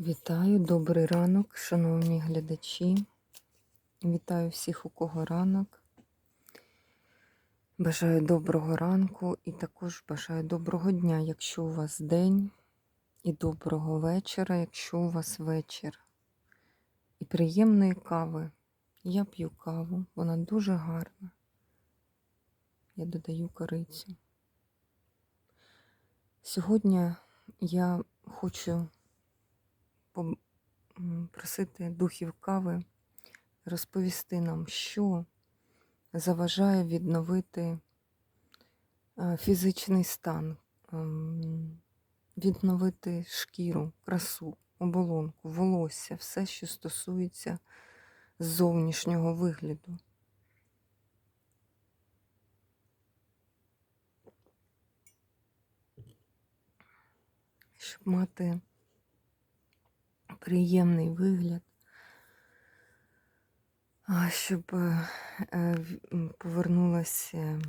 Вітаю, добрий ранок, шановні глядачі. Вітаю всіх, у кого ранок. Бажаю доброго ранку і також бажаю доброго дня, якщо у вас день, і доброго вечора, якщо у вас вечір. І приємної кави. Я п'ю каву, вона дуже гарна. Я додаю корицю. Сьогодні я хочу пом- м, просити духів кави розповісти нам, що заважає відновити е, фізичний стан, ем, відновити шкіру, красу, оболонку, волосся, все, що стосується зовнішнього вигляду. Щоб мати приємний вигляд, щоб е, е, повернулася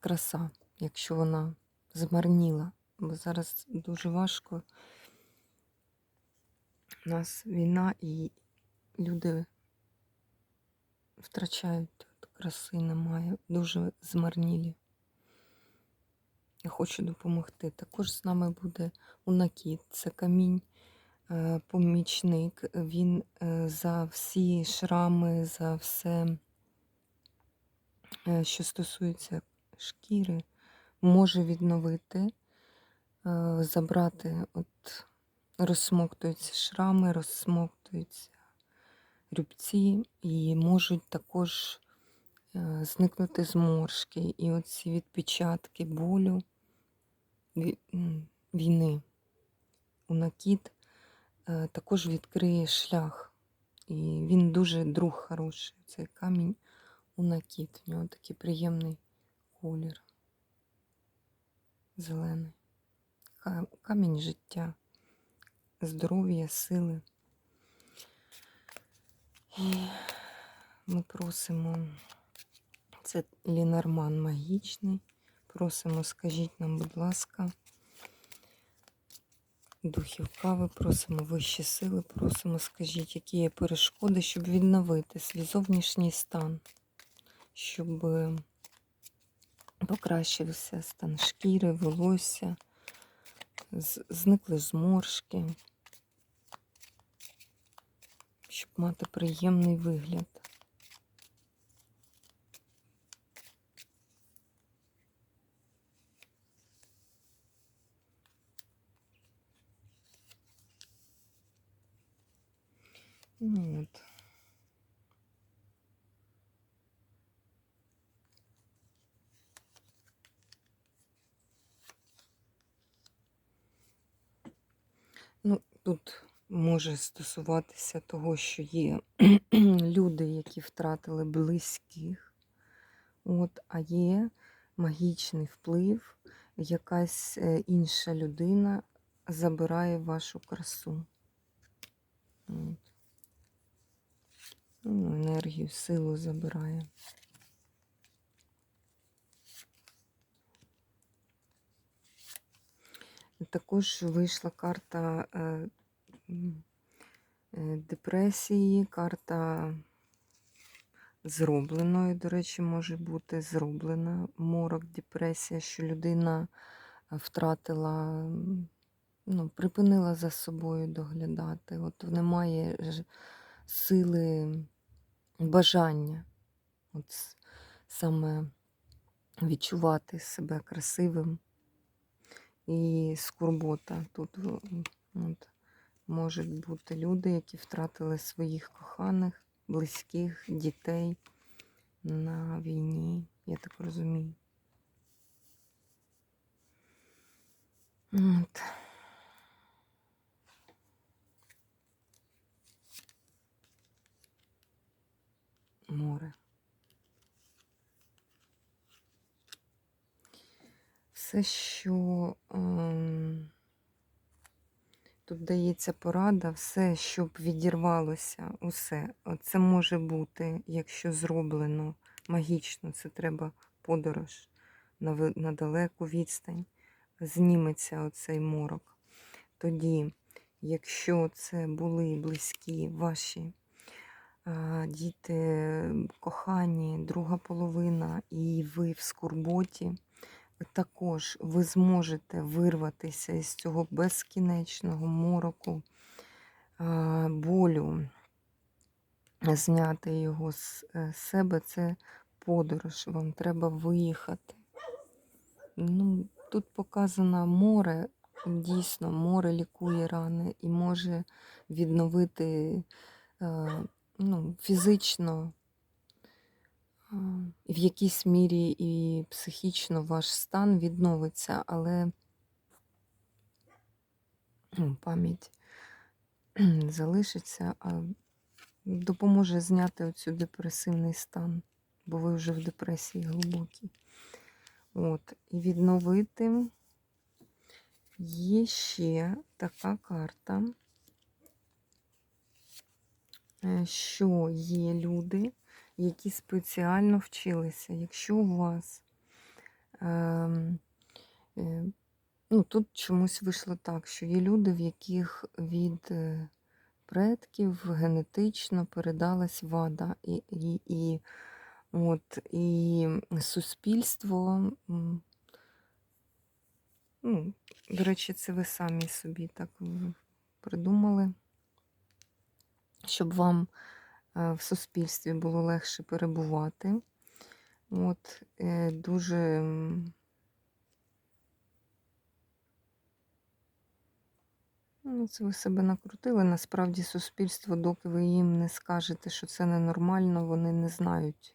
краса, якщо вона змарніла. Бо зараз дуже важко. У нас війна і люди втрачають от краси, немає, дуже змарнілі. Я хочу допомогти. Також з нами буде Унакіт, це камінь помічник. Він е, за всі шрами, за все, е, що стосується шкіри, може відновити, е, забрати, от розсмоктуються шрами, розсмоктуються рубці і можуть також е, зникнути зморшки і оці відпечатки болю війни. Унакіт е, також відкриє шлях. І він дуже друг хороший. Цей камінь. У нього такий приємний колір. Зелений. Камінь життя, здоров'я, сили. І ми просимо, це Лінарман магічний. Просимо, скажіть нам, будь ласка, духів кави, просимо вищі сили, просимо, скажіть, які є перешкоди, щоб відновити свій зовнішній стан, щоб е, покращився стан шкіри, волосся, зникли зморшки, щоб мати приємний вигляд. Ну. Ну, тут може стосуватися того, що є люди, які втратили близьких, от, а є магічний вплив, якась е, інша людина забирає вашу красу. От. Ну, енергію, силу забирає. Також вийшла карта е, е, депресії, карта зробленої, до речі, може бути зроблена морок, депресія, що людина е, втратила, ну, припинила за собою доглядати. От немає сили бажання. От саме відчувати себе красивим і скорбота. Тут от, можуть бути люди, які втратили своїх коханих, близьких, дітей на війні, я так розумію. От. Море. Все, що ем, тут дається порада, все, щоб відірвалося, усе. Це може бути, якщо зроблено магічно, це треба подорож на, на далеку відстань, зніметься оцей морок. Тоді якщо це були близькі ваші діти, кохані, друга половина, і ви в скорботі, також ви зможете вирватися із цього безкінечного мороку болю, зняти його з е, себе. Це подорож, вам треба виїхати. Ну, тут показано море, дійсно, море лікує рани і може відновити е, ну, фізично, в якійсь мірі і психічно ваш стан відновиться, але ну, пам'ять залишиться, а допоможе зняти оцю депресивний стан, бо ви вже в депресії глибокій. От, і відновити є ще така карта, е, що є люди, які спеціально вчилися. Якщо у вас ем, е, ну, тут чомусь вийшло так, що є люди, в яких від е, предків генетично передалась вада, і, і, і, от, і суспільство. Ну, до речі, це ви самі собі так придумали, щоб вам е, в суспільстві було легше перебувати. От, е, дуже ну, це ви себе накрутили. Насправді, суспільство, доки ви їм не скажете, що це ненормально, вони не знають.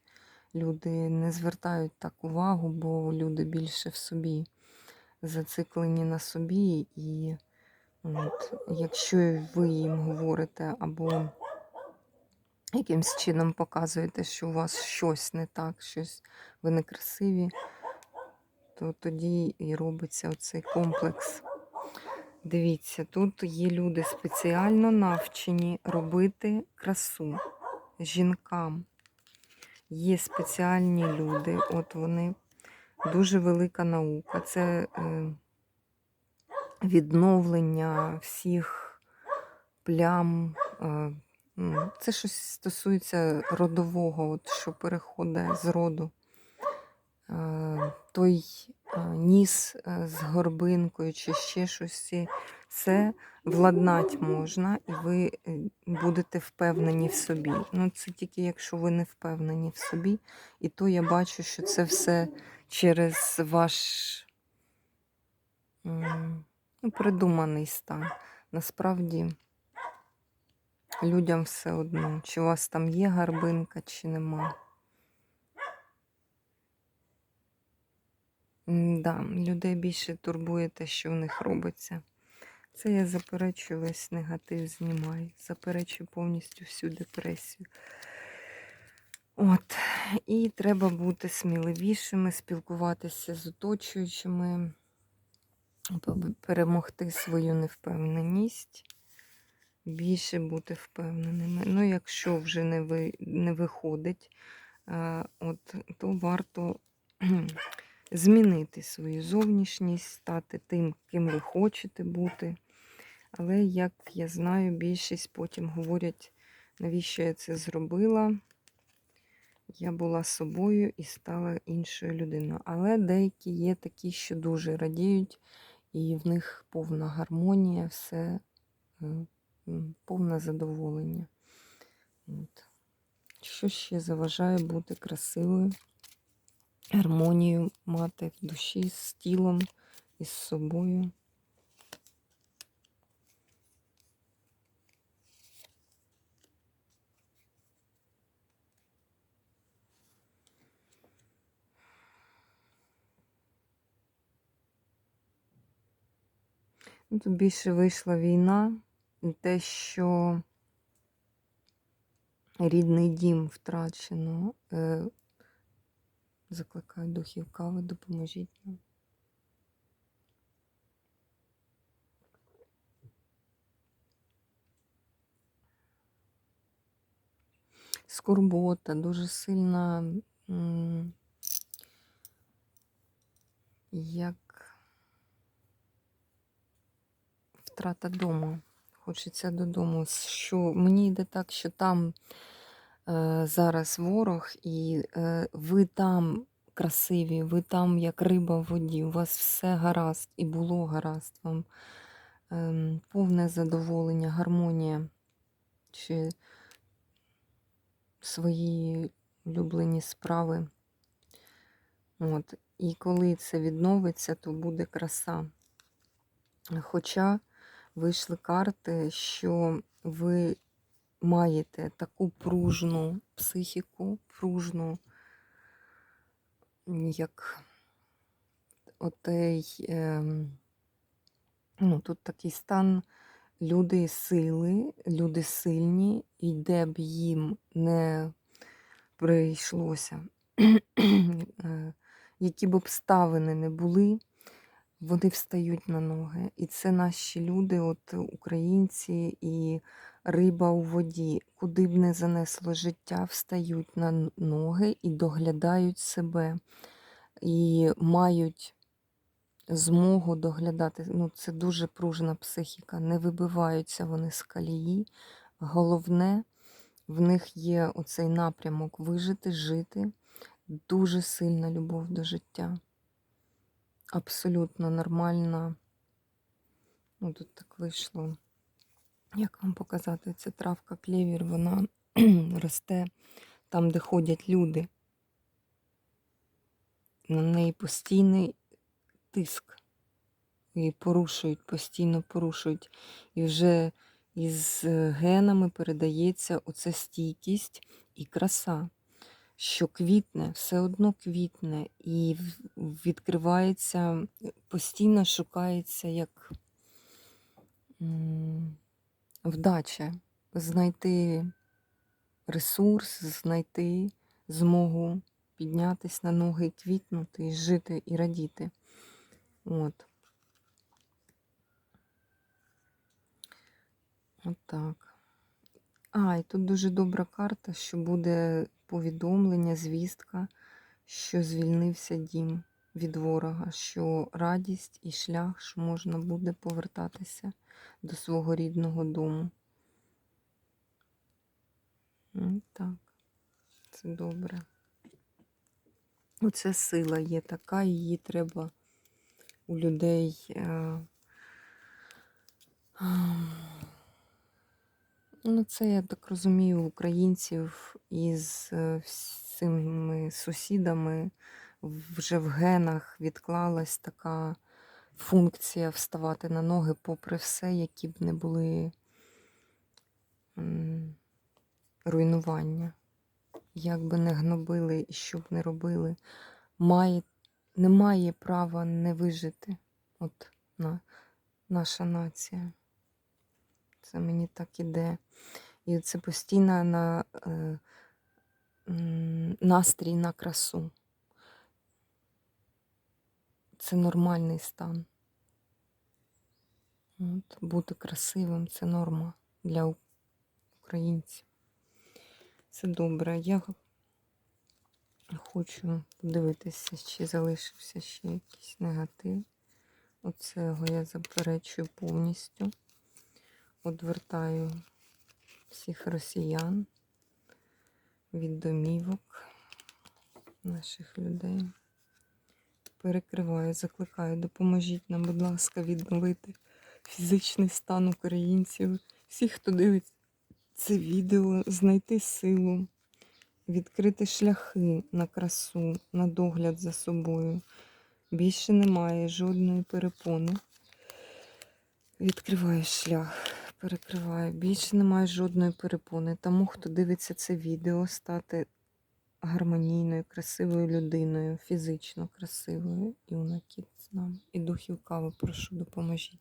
Люди не звертають так увагу, бо люди більше в собі зациклені на собі, і от, якщо ви їм говорите або якимсь чином показуєте, що у вас щось не так, щось ви некрасиві, то тоді і робиться оцей комплекс. Дивіться, тут є люди спеціально навчені робити красу жінкам. Є спеціальні люди, от вони дуже велика наука. Це е, відновлення всіх плям. Е, це щось стосується родового, от що переходить з роду. Е, той е, ніс е, з горбинкою чи ще щось. Це владнать можна, і ви будете впевнені в собі. Ну, це тільки якщо ви не впевнені в собі. І то я бачу, що це все через ваш ну, придуманий стан. Насправді людям все одно, чи у вас там є гарбинка, чи нема. Да, людей більше турбує те, що в них робиться. Це я заперечую весь негатив знімаю. Заперечую повністю всю депресію. От. І треба бути сміливішими, спілкуватися з оточуючими, перемогти свою невпевненість, більше бути впевненими. Ну, якщо вже не, ви, не виходить, а, от, то варто змінити свою зовнішність, стати тим, ким ви хочете бути. Але, як я знаю, більшість потім говорять, навіщо я це зробила. Я була собою і стала іншою людиною. Але деякі є такі, що дуже радіють, і в них повна гармонія, все е, повне задоволення. От. Що ще заважає бути красивою, гармонію мати в душі з тілом і з собою? Ну, Тут більше вийшла війна те, що рідний дім втрачено. Е, Закликаю духів кави, допоможіть нам. Скорбота, дуже сильна, як втрата дому. Хочеться додому. Що мені йде так, що там е, зараз ворог, і е, ви там красиві, ви там як риба в воді, у вас все гаразд і було гаразд. Вам ем, повне задоволення, гармонія чи свої улюблені справи. От. І коли це відновиться, то буде краса. Хоча вийшли карти, що ви маєте таку пружну психіку, пружну, як отей, ем, ну, тут такий стан люди сили, люди сильні, і де б їм не прийшлося, е, які б обставини не були, вони встають на ноги. І це наші люди, от українці і риба у воді, куди б не занесло життя, встають на ноги і доглядають себе, і мають змогу доглядати. Ну, це дуже пружна психіка, не вибиваються вони з калії. Головне, в них є оцей напрямок вижити, жити, дуже сильна любов до життя. Абсолютно нормальна. Ну, тут так вийшло. Як вам показати, це травка клевір, вона росте там, де ходять люди. На неї постійний тиск. І порушують, постійно порушують. І вже із е, генами передається оця стійкість і краса, що квітне, все одно квітне, і відкривається, постійно шукається як вдача знайти ресурс, знайти змогу піднятися на ноги квітнути, жити, і радіти. От. От так. А, і тут дуже добра карта, що буде повідомлення, звістка, що звільнився дім від ворога, що радість і шлях, що можна буде повертатися до свого рідного дому. Так, це добре. Оце сила є така, її треба у людей. Е, Ну, це, я так розумію, українців із е, всіми сусідами вже в генах відклалась така функція вставати на ноги попри все, які б не були руйнування. Як би не гнобили і що б не робили, має, не права не вижити. От на, наша нація. Це мені так іде. І це постійно на, е, настрій на красу. Це нормальний стан. От, бути красивим це норма для українців. Це добре. Я хочу подивитися, чи залишився ще якийсь негатив. Оцього я заперечую повністю. Одвертаю всіх росіян від домівок наших людей. Перекриваю, закликаю, допоможіть нам, будь ласка, відновити фізичний стан українців, всіх, хто дивиться це відео, знайти силу, відкрити шляхи на красу, на догляд за собою. Більше немає жодної перепони. Відкриваю шлях, перекриваю. Більше немає жодної перепони. Тому, хто дивиться це відео, стати гармонійною, красивою людиною, фізично красивою. І унакіт з нами. І духів кави, прошу, допоможіть.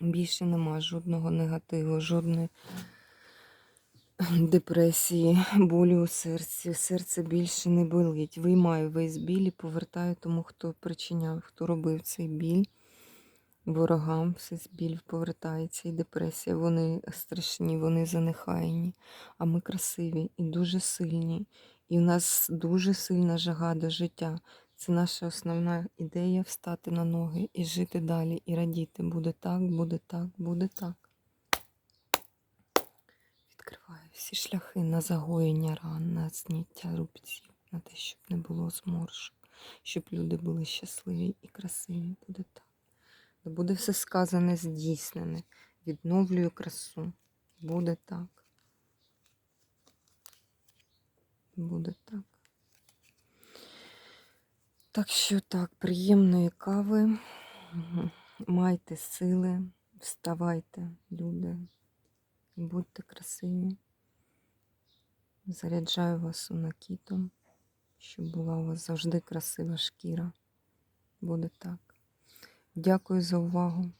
Більше нема жодного негативу, жодної депресії, болю у серці. Серце більше не болить. Виймаю весь біль і повертаю тому, хто причиняв, хто робив цей біль. Ворогам все біль повертається і депресія. Вони страшні, вони занехайні. А ми красиві і дуже сильні. І в нас дуже сильна жага до життя. Це наша основна ідея встати на ноги і жити далі, і радіти. Буде так, буде так, буде так. Відкриваю всі шляхи на загоєння ран, на зняття рубців, на те, щоб не було зморшок, щоб люди були щасливі і красиві. Буде так. Буде все сказане, здійснене. Відновлюю красу. Буде так. Буде так. Так що так, приємної кави. Майте сили, вставайте, люди, будьте красиві. Заряджаю вас унакітом, щоб була у вас завжди красива шкіра. Буде так. Дякую за увагу.